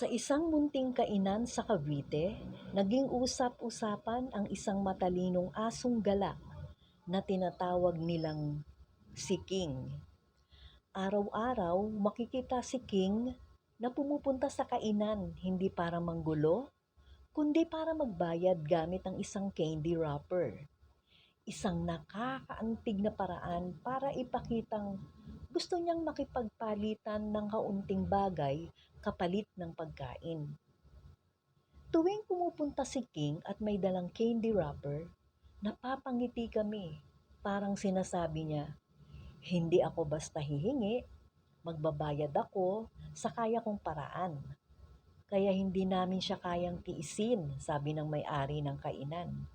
Sa isang munting kainan sa Cavite, naging usap-usapan ang isang matalinong asong gala na tinatawag nilang si King. Araw-araw makikita si King na pumupunta sa kainan hindi para manggulo, kundi para magbayad gamit ang isang candy wrapper. Isang nakakaantig na paraan para ipakitang gusto niyang makipagpalitan ng kaunting bagay kapalit ng pagkain. Tuwing pumupunta si King at may dalang candy wrapper, napapangiti kami. Parang sinasabi niya, hindi ako basta hihingi, magbabayad ako sa kaya kong paraan. Kaya hindi namin siya kayang tiisin, sabi ng may-ari ng kainan.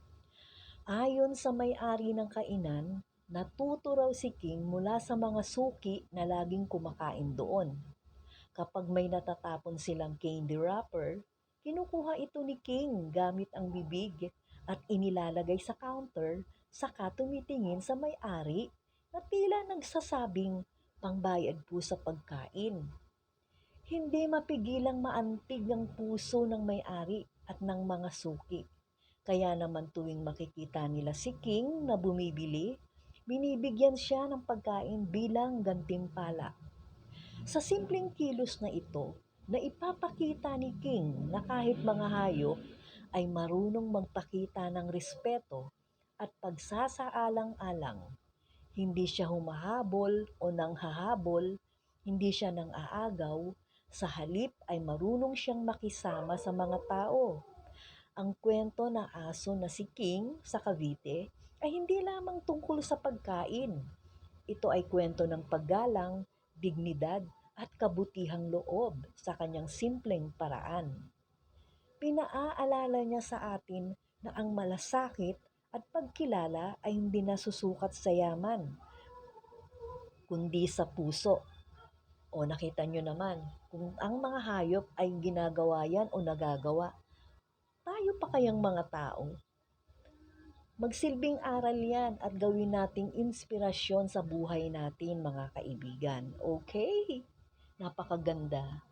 Ayon sa may-ari ng kainan, natuto raw si King mula sa mga suki na laging kumakain doon. Kapag may natatapon silang candy wrapper, kinukuha ito ni King gamit ang bibig at inilalagay sa counter saka tumitingin sa may-ari na tila nagsasabing pangbayad po sa pagkain. Hindi mapigilang maantig ang puso ng may-ari at ng mga suki. Kaya naman tuwing makikita nila si King na bumibili, binibigyan siya ng pagkain bilang gantimpala. Sa simpleng kilos na ito, na ipapakita ni King na kahit mga hayop ay marunong magpakita ng respeto at pagsasaalang-alang. Hindi siya humahabol o nanghahabol, hindi siya nang aagaw, sa halip ay marunong siyang makisama sa mga tao. Ang kwento na aso na si King sa Cavite ay hindi lamang tungkol sa pagkain. Ito ay kwento ng paggalang, dignidad at kabutihang loob sa kanyang simpleng paraan. Pinaaalala niya sa atin na ang malasakit at pagkilala ay hindi nasusukat sa yaman, kundi sa puso. O nakita nyo naman, kung ang mga hayop ay ginagawa yan o nagagawa, tayo pa kayang mga tao. Magsilbing aral yan at gawin nating inspirasyon sa buhay natin mga kaibigan. Okay? Napakaganda.